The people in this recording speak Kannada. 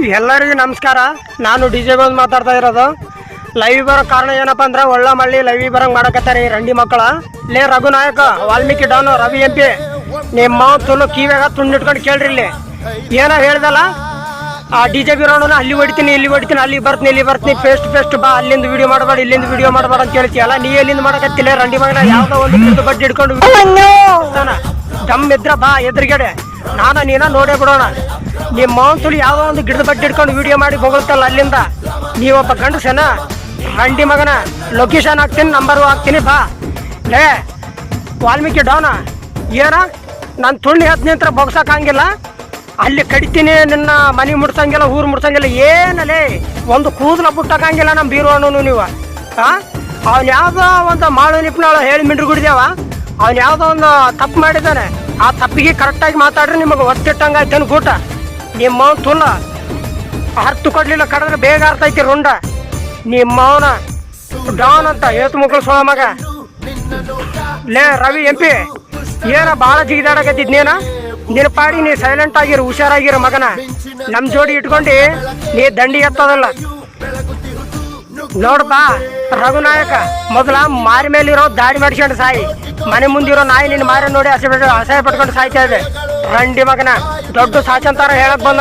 ಎಲ್ಲರಿಗೂ ನಮಸ್ಕಾರ. ನಾನು ಡಿ ಜೆ ಬಂದು ಮಾತಾಡ್ತಾ ಇರೋದು. ಲೈವ್ ಬರೋ ಕಾರಣ ಏನಪ್ಪ ಅಂದ್ರೆ ಒಳ್ಳೆ ಮಳ್ಳಿ ಲೈವ್ ಬರಂಗ್ ಮಾಡಕತ್ತಾರೆ ಈ ರಂಡಿ ಮಕ್ಕಳ. ಲೇ Raghunayaka Valmiki don Ravi M P. ನಿಮ್ಮ ತುಳು ಕಿವ್ಯಾಗ ತುಂಡಿಟ್ಕೊಂಡು ಕೇಳ್ರಿ ಇಲ್ಲಿ. ಏನೋ ಹೇಳ್ದಲ್ಲ? ಆ ಡಿ ಜೆ ಬಿರೋಣ ಅಲ್ಲಿ ಹೊಡಿತೀನಿ ಇಲ್ಲಿ ಹೊಡಿತೀನಿ ಅಲ್ಲಿ ಬರ್ತೀನಿ ಇಲ್ಲಿ ಬರ್ತೀನಿ ಫೇಸ್ಟ್ ಫೇಸ್ಟ್ ಬಾ ಅಲ್ಲಿಂದ ವಿಡಿಯೋ ಮಾಡಬೇಡ ಇಲ್ಲಿಂದ ವಿಡಿಯೋ ಮಾಡಬೇಡ ಅಂತ ಹೇಳ್ತೀಯಲ್ಲ ನೀ ಎಲ್ಲಿಂದ ಮಾಡಕತ್ತಿಲ್ಲ ರಂಡಿ ಮಗನ ಯಾವ್ದೋ ಒಂದು ಬಿದ್ದು ಬಡ್ಡಿ ಹಿಡ್ಕೊಂಡು ಮಾಡ್ತಾನ. ದಮ್ ಇದ್ರ ಬಾ ಎದುರುಗಡೆ. ನಾನ ನೀನ ನೋಡೇ ಬಿಡೋಣ. ನಿಮ್ಮ ಮಾಂಸುಳಿ ಯಾವ್ದೋ ಒಂದು ಗಿಡದ ಬಟ್ಟೆ ಹಿಡ್ಕೊಂಡು ವಿಡಿಯೋ ಮಾಡಿ ಹೋಗುತ್ತಲ್ಲ ಅಲ್ಲಿಂದ? ನೀವೊಬ್ಬ ಗಂಡಸನ? ರಂಡಿ ಮಗನ? ಲೊಕೇಶನ್ ಹಾಕ್ತೀನಿ ನಂಬರು ಹಾಕ್ತೀನಿ, ಬಾ. ಲೇ ವಾಲ್ಮೀಕಿ ಡೌನ, ಏನ? ನಾನು ತುಳ್ಳಿ ಹತ್ತು ನಿಂತ್ರ ಬೊಗ್ಸಕ್ಕಾಗಿಲ್ಲ ಅಲ್ಲಿ ಕಡಿತೀನಿ, ನಿನ್ನ ಮನೆ ಮುಡ್ಸಂಗಿಲ್ಲ ಊರು ಮುಡ್ಸಂಗಿಲ್ಲ ಏನಲೇ? ಒಂದು ಕೂದಲ ಬುಟ್ಟಕ್ಕಂಗಿಲ್ಲ ನಮ್ಮ ಬೀರುವಣ್ಣನು ನೀವು. ಹಾಂ ಅವ್ನು ಯಾವುದೋ ಒಂದು ಮಾಳು ನಿಪ್ನಾಳು ಹೇಳಿ ಮಿಂಡ್ರು ಗುಡಿದ್ಯಾವ ಅವ್ನು ಯಾವುದೋ ಒಂದು ತಪ್ಪು ಮಾಡಿದ್ದಾನೆ. ಆ ತಪ್ಪಿಗೆ ಕರೆಕ್ಟಾಗಿ ಮಾತಾಡ್ರಿ, ನಿಮಗೆ ಒತ್ತಿಟ್ಟಂಗೆ ಆಯ್ತೇನು ಗೂಟ ನಿಮ್ಮ ತುಲ್ಲ ಅರ್ಥ ಕೊಡ್ಲಿಲ್ಲ ಕಡದ್ರೆ ಬೇಗ ಅರ್ಥ ಐತಿ ರುಂಡ. ನಿಮ್ಮವನ ಡಾನ್ ಅಂತ ಏತು ಮುಕ್ಕಳು ಸೋಳ ಮಗ. ಲೇ ರವಿ ಎಂ ಪಿ, ಏನ ಭಾಳ ಜಿಗಿದಾಡಕತ್ತಿದ್ನೇನ ನಿನ್ನ ಪಾಡಿ ನೀ ಸೈಲೆಂಟ್ ಆಗಿರು, ಹುಷಾರಾಗಿರು ಮಗನ. ನಮ್ಮ ಜೋಡಿ ಇಟ್ಕೊಂಡು ನೀ ದಂಡಿ ಎತ್ತದಲ್ಲ. ನೋಡಪ್ಪ ರಘುನಾಯಕ, ಮೊದಲ ಮಾರಿ ಮೇಲಿರೋ ದಾಡಿ ಮಾಡಿಸ್ಕೊಂಡು ಸಾಯಿ. ಮನೆ ಮುಂದಿರೋ ನಾಯಿ ನಿನ್ನ ಮಾರಿ ನೋಡಿ ಪಟ್- ಅಸಹ್ಯ ಪಟ್ಕೊಂಡು ಸಾಯ್ತಾ ಇದೆ. ರಂಡಿ ಮಗನ, ದೊಡ್ಡ ಸಾಚಂತಾರ ಹೇಳಕ್ ಬಂದ